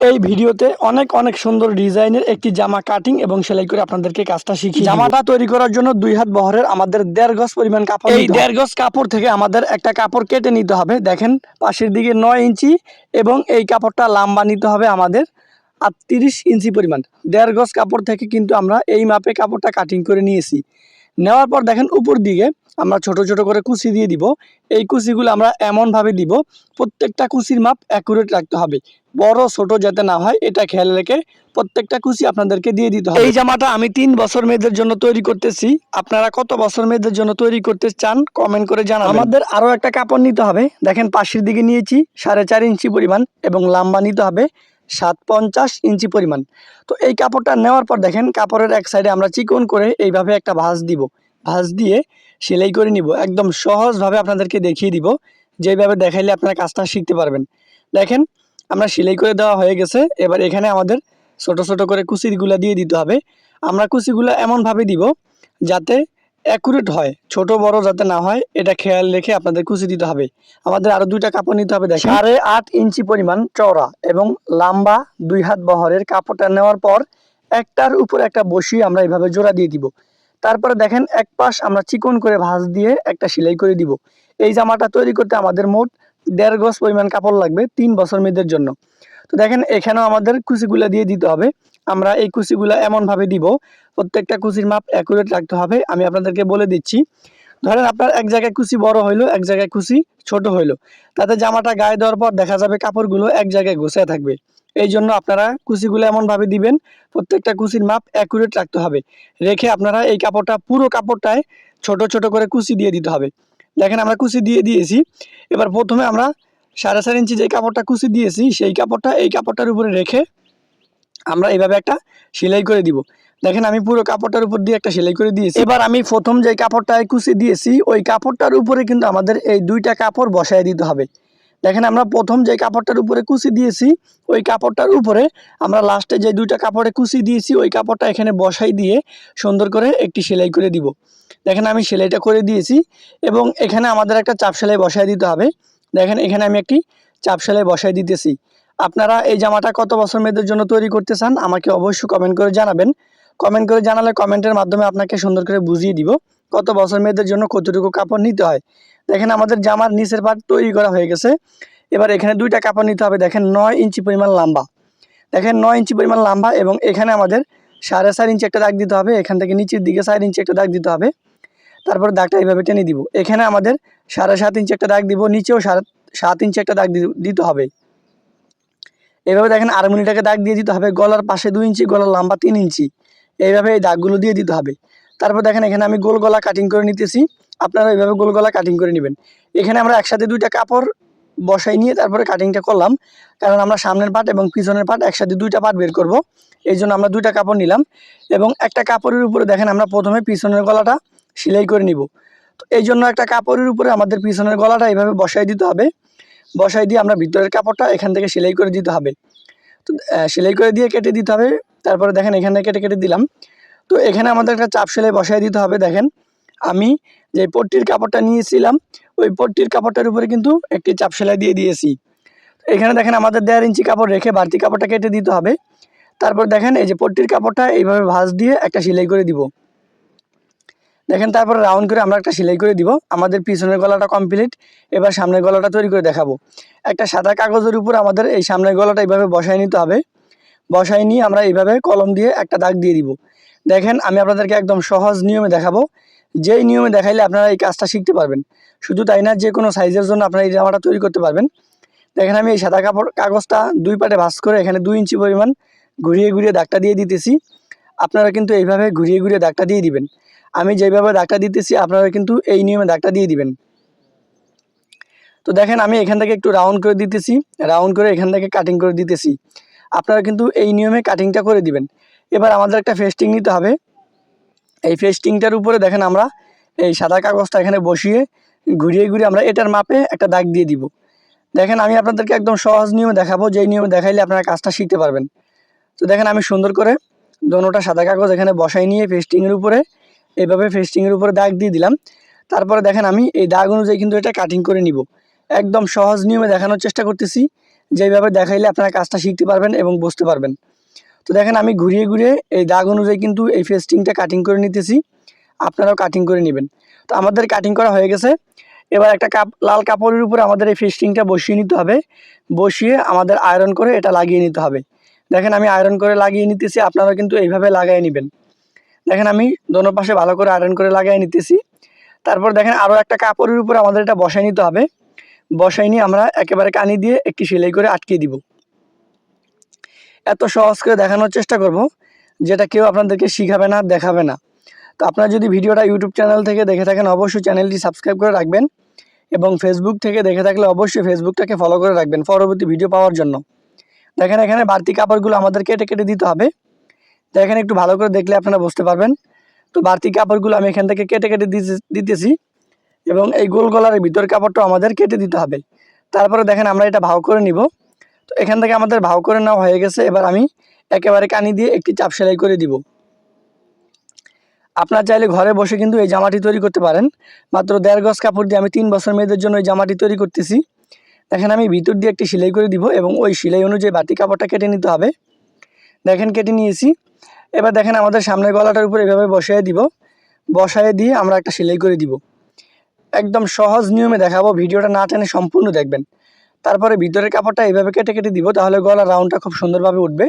এই ভিডিওতে অনেক অনেক সুন্দর ডিজাইনের একটি জামা কাটিং এবং সেলাই করে আপনাদেরকে কাজটা শিখি জামাটা তৈরি করার জন্য দুই হাত বহরের আমাদের দেড় গজ পরিমাণ কাপড় এই দেড় গজ কাপড় থেকে আমাদের একটা কাপড় কেটে নিতে হবে। দেখেন পাশের দিকে নয় ইঞ্চি এবং এই কাপড়টা লম্বা নিতে হবে আমাদের আর তিরিশ ইঞ্চি পরিমাণ। দেড় গজ কাপড় থেকে কিন্তু আমরা এই মাপে কাপড়টা কাটিং করে নিয়েছি। নেওয়ার পর দেখেন উপর দিকে আমরা ছোট ছোট করে কুচি দিয়ে দিব। এই কুচিগুলো আমরা এমনভাবে দিব, প্রত্যেকটা কুচির মাপ অ্যাকুরেট রাখতে হবে। বড়, ছোট যাতে না হয়, এটা খেয়াল রেখে প্রত্যেকটা কুচি আপনাদেরকে দিয়ে দিতে হবে। এই জামাটা আমি তিন বছর মেয়েদের জন্য তৈরি করতেছি। আপনারা কত বছর মেয়েদের জন্য তৈরি করতে চান কমেন্ট করে জানান আমাদের আরও একটা কাপড় নিতে হবে। দেখেন পাশের দিকে নিয়েছি, সাড়ে চার ইঞ্চি পরিমাণ এবং লম্বা নিতে হবে, সাত পঞ্চাশ ইঞ্চি পরিমাণ। তো এই কাপড়টা নেওয়ার পর দেখেন, কাপড়ের এক সাইডে আমরা চিকন করে এইভাবে একটা ভাঁজ দিব। ভাঁজ দিয়ে সেলাই করে নিব। একদম সহজভাবে আপনাদেরকে দেখিয়ে দিব। যেভাবে দেখাইলে আপনারা কাজটা শিখতে পারবেন। দেখেন, আমরা সেলাই করে দেওয়া হয়ে গেছে। এবার এখানে আমাদের ছোট ছোট করে কুচিগুলো দিয়ে দিতে হবে। আমরা কুচিগুলো এমনভাবে দিব যাতে অ্যাকুরেট হয়। ছোট, বড় যাতে না হয়, এটা খেয়াল রেখে আপনাদের কুচি দিতে হবে। আমাদের আরও দুইটা কাপড় নিতে হবে, দেখেন। সাড়ে আট ইঞ্চি পরিমাণ চওড়া এবং লম্বা দুই হাত বহরের কাপড়টা নেওয়ার পর একটার উপর একটা বসিয়ে আমরা এভাবে জোড়া দিয়ে দিব। তারপরে দেখেন এক পাশ আমরা চিকন করে ভাঁজ দিয়ে একটা সেলাই করে দিব। এই জামাটা তৈরি করতে আমাদের মোট দেড় গজ পরিমাণ কাপড় লাগবে তিন বছর মেয়েদের জন্য। তো দেখেন এখানেও আমাদের কুচিগুলা দিয়ে দিতে হবে। আমরা এই কুচিগুলা এমনভাবে দিব, প্রত্যেকটা কুচির মাপ অ্যাকুরেট রাখতে হবে। আমি আপনাদেরকে বলে দিচ্ছি, ধরেন আপনার এক জায়গায় কুচি বড় হইল, এক জায়গায় কুচি ছোট হইল। তাতে জামাটা গায়ে দেওয়ার পর দেখা যাবে কাপড়গুলো এক জায়গায় ঘষে থাকবে। এই জন্য আপনারা কুচিগুলো এমনভাবে দিবেন, প্রত্যেকটা কুচির মাপ অ্যাকুরেট রাখতে হবে। রেখে আপনারা এই কাপড়টা, পুরো কাপড়টায় ছোট ছোট করে কুচি দিয়ে দিতে হবে। দেখেন আমরা কুচি দিয়ে দিয়েছি। এবার প্রথমে আমরা সাড়ে চার ইঞ্চি যে কাপড়টা কুচি দিয়েছি, সেই কাপড়টা, এই কাপড়টার উপরে রেখে আমরা এইভাবে একটা সেলাই করে দিব। দেখেন আমি পুরো কাপড়টার উপর দিয়ে একটা সেলাই করে দিয়েছি। এবার আমি প্রথম যে কাপড়টায় কুচি দিয়েছি, ওই কাপড়টার উপরে কিন্তু আমাদের এই দুইটা কাপড় বসায় দিতে হবে। দেখেন আমরা প্রথম যে কাপড়টার উপরে কুচি দিয়েছি, ওই কাপড়টার উপরে আমরা লাস্টে যে দুইটা কাপড়ে কুচি দিয়েছি, ওই কাপড়টা এখানে বসাই দিয়ে সুন্দর করে একটি সেলাই করে দিব। দেখেন আমি সেলাইটা করে দিয়েছি এবং এখানে আমাদের একটা চাপ সেলাই বসায় দিতে হবে। দেখেন এখানে আমি একটি চাপ সেলাই বসায় দিতেছি। আপনারা এই জামাটা কত বছর মেয়েদের জন্য তৈরি করতে চান, আমাকে অবশ্যই কমেন্ট করে জানাবেন। কমেন্ট করে জানালে কমেন্টের মাধ্যমে আপনাকে সুন্দর করে বুঝিয়ে দিব কত বছর মেয়েদের জন্য কতটুকু কাপড় নিতে হয়। দেখেন আমাদের জামার নিচের পাট তৈরি করা হয়ে গেছে। এবার এখানে দুইটা কাপড় নিতে হবে। দেখেন নয় ইঞ্চি পরিমাণ লম্বা। দেখেন নয় ইঞ্চি পরিমাণ লম্বা এবং এখানে আমাদের সাড়ে চার ইঞ্চি একটা দাগ দিতে হবে। এখান থেকে নিচের দিকে চার ইঞ্চি একটা দাগ দিতে হবে। তারপর দাগটা এইভাবে টেনে দিব। এখানে আমাদের সাড়ে সাত ইঞ্চি একটা দাগ দিব, নিচেও সাড়ে সাত ইঞ্চি একটা দাগ দিতে হবে। এইভাবে দেখেন আরমুনিটাকে দাগ দিয়ে দিতে হবে। গলার পাশে দুই ইঞ্চি, গলার লম্বা তিন ইঞ্চি। এইভাবে এই দাগগুলো দিয়ে দিতে হবে। তারপর দেখেন এখানে আমি গোল গলা কাটিং করে নিতেছি। আপনারা এইভাবে গোল গলা কাটিং করে নেবেন। এখানে আমরা একসাথে দুইটা কাপড় বসাই নিয়ে তারপরে কাটিংটা করলাম। কারণ আমরা সামনের পাট এবং পিছনের পাট একসাথে দুইটা পাট বের করব। এই জন্য আমরা দুইটা কাপড় নিলাম এবং একটা কাপড়ের উপরে দেখেন আমরা প্রথমে পিছনের গলাটা সেলাই করে নিব। তো এই জন্য একটা কাপড়ের উপরে আমাদের পিছনের গলাটা এইভাবে বসাই দিতে হবে। বসাই দিয়ে আমরা ভিতরের কাপড়টা এখান থেকে সেলাই করে দিতে হবে। তো সেলাই করে দিয়ে কেটে দিতে হবে। তারপরে দেখেন এখানে কেটে কেটে দিলাম। তো এখানে আমাদের একটা চাপ সেলাই বসাই দিতে হবে। দেখেন আমি যে পট্টির কাপড়টা নিয়েছিলাম, ওই পট্টির কাপড়টার উপরে কিন্তু একটি চাপ সেলাই দিয়ে দিয়েছি। এখানে দেখেন আমাদের দেড় ইঞ্চি কাপড় রেখে বাড়তি কাপড়টা কেটে দিতে হবে। তারপর দেখেন এই যে পট্টির কাপড়টা এইভাবে ভাঁজ দিয়ে একটা সেলাই করে দিব। দেখেন তারপর রাউন্ড করে আমরা একটা সেলাই করে দিব। আমাদের পিছনের গলাটা কমপ্লিট এবার সামনের গলাটা তৈরি করে দেখাবো। একটা সাদা কাগজের উপর আমাদের এই সামনের গলাটা এইভাবে বসায় নিতে হবে। বসায় নিয়ে আমরা এইভাবে কলম দিয়ে একটা দাগ দিয়ে দিব। দেখেন আমি আপনাদেরকে একদম সহজ নিয়মে দেখাবো। যেই নিয়মে দেখাইলে আপনারা এই কাজটা শিখতে পারবেন। শুধু তাই না যে কোনো সাইজের জন্য আপনারা এই জামাটা তৈরি করতে পারবেন। দেখেন আমি এই সাদা কাপড়, কাগজটা দুই পাটে ভাঁজ করে এখানে দুই ইঞ্চি পরিমাণ ঘুরিয়ে ঘুরিয়ে দাগটা দিয়ে দিতেছি। আপনারা কিন্তু এইভাবে ঘুরিয়ে ঘুরিয়ে দাগটা দিয়ে দিবেন। আমি যেভাবে দাগটা দিতেছি, আপনারা কিন্তু এই নিয়মে দাগটা দিয়ে দিবেন। তো দেখেন আমি এখান থেকে একটু রাউন্ড করে দিতেছি, রাউন্ড করে এখান থেকে কাটিং করে দিতেছি। আপনারা কিন্তু এই নিয়মে কাটিংটা করে দিবেন। এবার আমাদের একটা ফেস্টিং নিতে হবে। এই ফেস্টিংটার উপরে দেখেন আমরা এই সাদা কাগজটা এখানে বসিয়ে ঘুরিয়ে ঘুরিয়ে আমরা এটার মাপে একটা দাগ দিয়ে দিব। দেখেন আমি আপনাদেরকে একদম সহজ নিয়মে দেখাবো, যেই নিয়মে দেখাইলে আপনারা কাজটা শিখতে পারবেন। তো দেখেন আমি সুন্দর করে দোনোটা সাদা কাগজ এখানে বসাই নিয়ে ফেস্টিংয়ের উপরে এইভাবে ফেস্টিংয়ের উপরে দাগ দিয়ে দিলাম। তারপরে দেখেন আমি এই দাগ অনুযায়ী কিন্তু এটা কাটিং করে নিব। একদম সহজ নিয়মে দেখানোর চেষ্টা করতেছি, যেইভাবে দেখাইলে আপনারা কাজটা শিখতে পারবেন এবং বুঝতে পারবেন। তো দেখেন আমি ঘুরিয়ে ঘুরিয়ে এই দাগ অনুযায়ী কিন্তু এই ফেস্টিংটা কাটিং করে নিতেছি। আপনারাও কাটিং করে নেবেন। তো আমাদের কাটিং করা হয়ে গেছে। এবার একটা কাপ, লাল কাপড়ের উপর আমাদের এই ফেস্টিংটা বসিয়ে নিতে হবে। বসিয়ে আমাদের আয়রন করে এটা লাগিয়ে নিতে হবে। দেখেন আমি আয়রন করে লাগিয়ে নিতেছি আপনারা কিন্তু এইভাবে লাগাই নেবেন। দেখেন আমি দোনো পাশে ভালো করে আয়রন করে লাগাই নিতেছি। তারপর দেখেন আরও একটা কাপড়ের উপর আমাদের এটা বসাই নিতে হবে। বসাই নিয়ে আমরা একেবারে কানি দিয়ে একটি সেলাই করে আটকে দিব। এত সহজ করে দেখানোর চেষ্টা করব, যেটা কেউ আপনাদেরকে শিখাবে না, দেখাবে না। তো আপনারা যদি ভিডিওটা ইউটিউব চ্যানেল থেকে দেখে থাকেন, অবশ্যই চ্যানেলটি সাবস্ক্রাইব করে রাখবেন এবং ফেসবুক থেকে দেখে থাকলে অবশ্যই ফেসবুকটাকে ফলো করে রাখবেন পরবর্তী ভিডিও পাওয়ার জন্য। দেখেন, এখানে বাড়তি কাপড়গুলো আমাদের কেটে কেটে দিতে হবে। দেখেন, একটু ভালো করে দেখলে আপনারা বুঝতে পারবেন। তো বাড়তি কাপড়গুলো আমি এখান থেকে কেটে কেটে দিতে- দিতেছি এবং এই গোল গলার ভিতর কাপড়টা আমাদের কেটে দিতে হবে। তারপরে দেখেন, আমরা এটা ভাও করে নিব। তো এখান থেকে আমাদের ভাও করে নেওয়া হয়ে গেছে। এবার আমি একেবারে কানি দিয়ে একটি চাপ সেলাই করে দিব। আপনার চাইলে ঘরে বসে কিন্তু এই জামাটি তৈরি করতে পারেন। মাত্র দেড় গজ কাপড় দিয়ে আমি তিন বছর মেয়েদের জন্য এই জামাটি তৈরি করতেছি। দেখেন, আমি ভিতর দিয়ে একটি সেলাই করে দিব এবং ওই সেলাই অনুযায়ী বাড়তি কাপড়টা কেটে নিতে হবে। দেখেন, কেটে নিয়েছি। এবার দেখেন, আমাদের সামনের গলাটার উপর এভাবে বসায় দিব। বসায় দিয়ে আমরা একটা সেলাই করে দিব। একদম সহজ নিয়মে দেখাবো। ভিডিওটা না টেনে সম্পূর্ণ দেখবেন। তারপরে ভিতরের কাপড়টা এইভাবে কেটে কেটে দিব, তাহলে গলার রাউন্ডটা খুব সুন্দরভাবে উঠবে।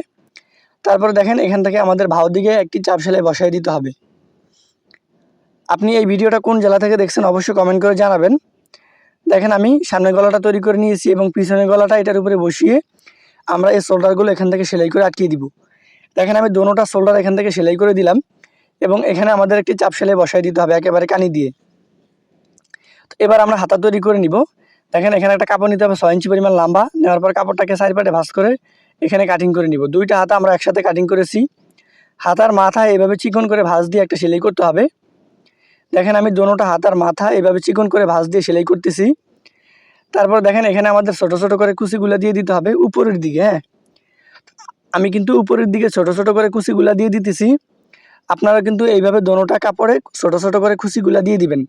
তারপরে দেখেন, এখান থেকে আমাদের ভাও দিকে একটি চাপ সেলাই বসায় দিতে হবে। আপনি এই ভিডিওটা কোন জেলা থেকে দেখছেন অবশ্যই কমেন্ট করে জানাবেন। দেখেন, আমি সামনের গলাটা তৈরি করে নিয়েছি এবং পিছনের গলাটা এটার উপরে বসিয়ে আমরা এই শোল্ডারগুলো এখান থেকে সেলাই করে আটকিয়ে দিব। দেখেন, আমি দোনোটা শোল্ডার এখান থেকে সেলাই করে দিলাম এবং এখানে আমাদের একটি চাপ সেলাই বসাই দিতে হবে একেবারে কানি দিয়ে। তো এবার আমরা হাতা তৈরি করে নিব। দেখেন, এখানে একটা কাপড় নিতে হবে, ছয় ইঞ্চি পরিমাণ লম্বা। নেওয়ার পর কাপড়টাকে সাইড পাটে ভাঁজ করে এখানে কাটিং করে নিব। দুইটা হাতা আমরা একসাথে কাটিং করেছি। হাতার মাথা এভাবে চিকন করে ভাঁজ দিয়ে একটা সেলাই করতে হবে। দেখেন, আমি দোনোটা হাতার মাথা এভাবে চিকন করে ভাঁজ দিয়ে সেলাই করতেছি। তারপর দেখেন, এখানে আমাদের ছোট ছোট করে কুচিগুলা দিয়ে দিতে হবে উপরের দিকে হ্যাঁ? আমি কিন্তু উপরের দিকে ছোট ছোট করে কুচিগুলা দিয়ে দিতেছি। আপনারা কিন্তু এইভাবে দোনোটা কাপড়ে ছোট ছোট করে কুচিগুলা দিয়ে দিবেন।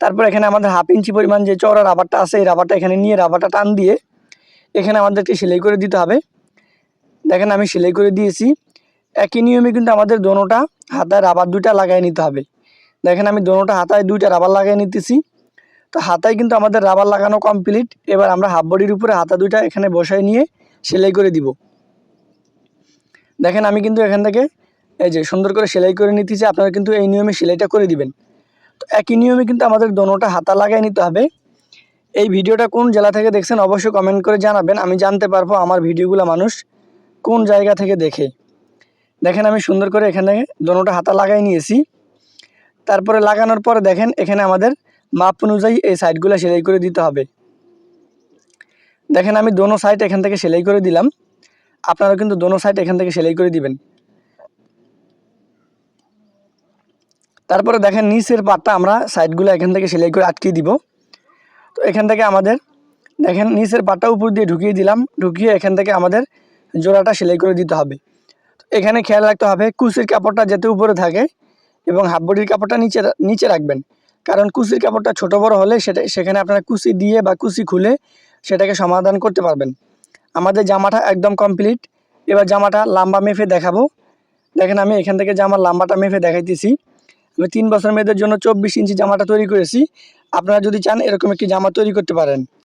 তারপর এখানে আমাদের হাফ ইঞ্চি পরিমাণ যে চওড়া রাবারটা আছে, এই রাবারটা এখানে নিয়ে রাবারটা টান দিয়ে এখানে আমাদেরকে সেলাই করে দিতে হবে। দেখেন আমি সেলাই করে দিয়েছি। একই নিয়মে কিন্তু আমাদের দোনোটা হাতায় রাবার দুইটা লাগাই নিতে হবে। দেখেন আমি দোনোটা হাতায় দুইটা রাবার লাগাই নিতেছি। তো হাতায় কিন্তু আমাদের রাবার লাগানো কমপ্লিট। এবার আমরা হাফ বডির উপরে হাতা দুইটা এখানে বসায় নিয়ে সেলাই করে দিব। দেখেন আমি কিন্তু এখান থেকে এই যে সুন্দর করে সেলাই করে নিতেছি। আপনারা কিন্তু এই নিয়মে সেলাইটা করে দিবেন। একই নিয়মে কিন্তু আমাদের দোনোটা হাতা লাগাই নিতে হবে। এই ভিডিওটা কোন জেলা থেকে দেখছেন অবশ্যই কমেন্ট করে জানাবেন। আমি জানতে পারব আমার ভিডিওগুলো মানুষ কোন জায়গা থেকে দেখে। দেখেন আমি সুন্দর করে এখানে দোনোটা হাতা লাগাই নিয়েছি। তারপরে লাগানোর পরে দেখেন এখানে আমাদের মাপ অনুযায়ী এই সাইডগুলো সেলাই করে দিতে হবে। দেখেন আমি দোনো সাইড এখান থেকে সেলাই করে দিলাম। আপনারা কিন্তু দোনো সাইড এখান থেকে সেলাই করে দিবেন। তারপরে দেখেন নিচের পাটটা আমরা সাইডগুলো এখান থেকে সেলাই করে আটকিয়ে দিব। তো এখান থেকে আমাদের, দেখেন নিচের পাটটা উপর দিয়ে ঢুকিয়ে দিলাম, ঢুকিয়ে এখান থেকে আমাদের জোড়াটা সেলাই করে দিতে হবে। তো এখানে খেয়াল রাখতে হবে কুচির কাপড়টা যাতে উপরে থাকে এবং হাফ বডির কাপড়টা নিচে নিচে রাখবেন। কারণ কুচির কাপড়টা ছোট বড় হলে সেটা, সেখানে আপনারা কুচি দিয়ে বা কুচি খুলে সেটাকে সমাধান করতে পারবেন। আমাদের জামাটা একদম কমপ্লিট। এবার জামাটা লম্বা মেপে দেখাবো। দেখেন আমি এখান থেকে জামার লম্বাটা মেফে দেখাইতেছি। আমি তিন বছর মেয়েদের জন্য চব্বিশ ইঞ্চি জামাটা তৈরি করেছি। আপনারা যদি চান এরকম একটি জামা তৈরি করতে পারেন।